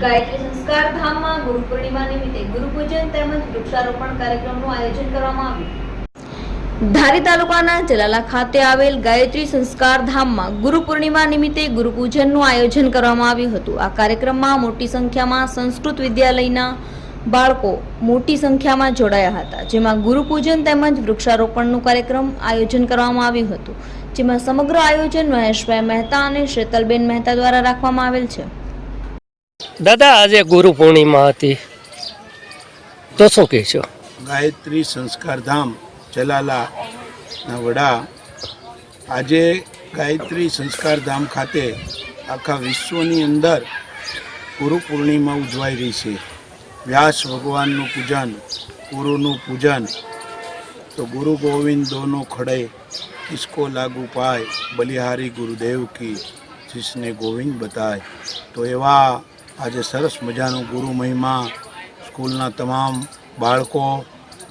ગાયત્રી સંસ્કાર ધામમાં ગુરુ પૂર્ણિમા નિમિત્તે ગુરુપૂજન તેમજ વૃક્ષારોપણ કાર્યક્રમનું આયોજન કરવામાં આવ્યું. ધારી તાલુકાના જલાલા ખાતે આવેલ ગાયત્રી સંસ્કાર ધામમાં ગુરુ પૂર્ણિમા નિમિત્તે ગુરુપૂજનનું આયોજન કરવામાં આવ્યું હતું. આ કાર્યક્રમમાં મોટી સંખ્યામાં સંસ્કૃત વિદ્યાલયના બાળકો મોટી સંખ્યામાં જોડાયા હતા. જેમાં ગુરુપૂજન તેમજ વૃક્ષારોપણનું કાર્યક્રમ આયોજન કરવામાં આવ્યું હતું. જેમાં સમગ્ર આયોજન મહેશભાઈ મહેતા અને શેતલબેન મહેતા દ્વારા રાખવામાં આવેલ છે. દાદા, આજે ગુરુ પૂર્ણિમા હતી. તો શું કહેશો? ગાયત્રી સંસ્કાર ધામ ચલાલાના વડા આજે ગાયત્રી સંસ્કાર ધામ ખાતે આખા વિશ્વની અંદર ગુરુ પૂર્ણિમા ઉજવાઈ રહી છે. વ્યાસ ભગવાનનું પૂજન, ગુરુનું પૂજન, તો ગુરુ ગોવિંદ દોનો ખડે કિસકો લાગુ પાય, બલિહારી ગુરુદેવ કી, જિસને ગોવિંદ બતાય. તો એવા આજે સરસ મજાનું ગુરુ મહિમા, સ્કૂલના તમામ બાળકો,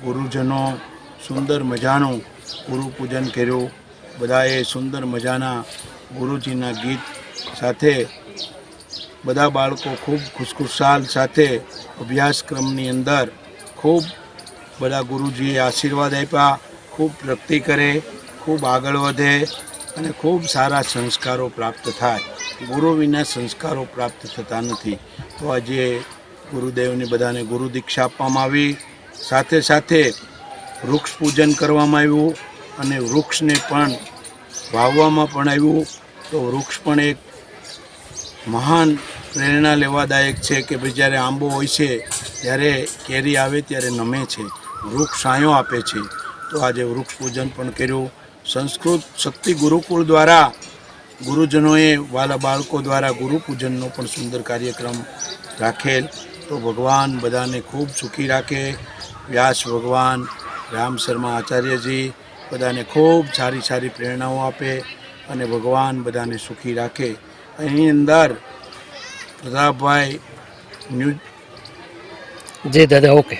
ગુરુજનો સુંદર મજાનું ગુરુ પૂજન કર્યું. બધાએ સુંદર મજાના ગુરુજીના ગીત સાથે બધા બાળકો ખૂબ ખુશખુશાલ સાથે અભ્યાસક્રમની અંદર ખૂબ બધા ગુરુજીએ આશીર્વાદ આપ્યા, ખૂબ પ્રગતિ કરે, ખૂબ આગળ વધે. અને ખૂબ સારા સંસ્કારો પ્રાપ્ત થાય. ગુરુ વિના સંસ્કારો પ્રાપ્ત થતા નથી. તો આજે ગુરુદેવને બધાને ગુરુ દીક્ષા આપવામાં આવી. સાથે સાથે વૃક્ષ પૂજન કરવામાં આવ્યું અને વૃક્ષને પણ વાવવામાં પણ આવ્યું. તો વૃક્ષ પણ એક મહાન પ્રેરણા લેવાદાયક છે કે ભાઈ જ્યારે આંબો હોય છે, ત્યારે કેરી આવે, ત્યારે નમે છે. વૃક્ષ છાંયો આપે છે. તો આજે વૃક્ષ પૂજન પણ કર્યું. સંસ્કૃત શક્તિ ગુરુકુળ દ્વારા ગુરુજનોએ વાલા બાળકો દ્વારા ગુરુપૂજનનો પણ સુંદર કાર્યક્રમ રાખેલ. તો ભગવાન બધાને ખૂબ સુખી રાખે. વ્યાસ ભગવાન રામ શર્મા આચાર્યજી બધાને ખૂબ સારી સારી પ્રેરણાઓ આપે અને ભગવાન બધાને સુખી રાખે. એની અંદર પ્રતાપભાઈ ન્યૂઝ જી દાદા, ઓકે.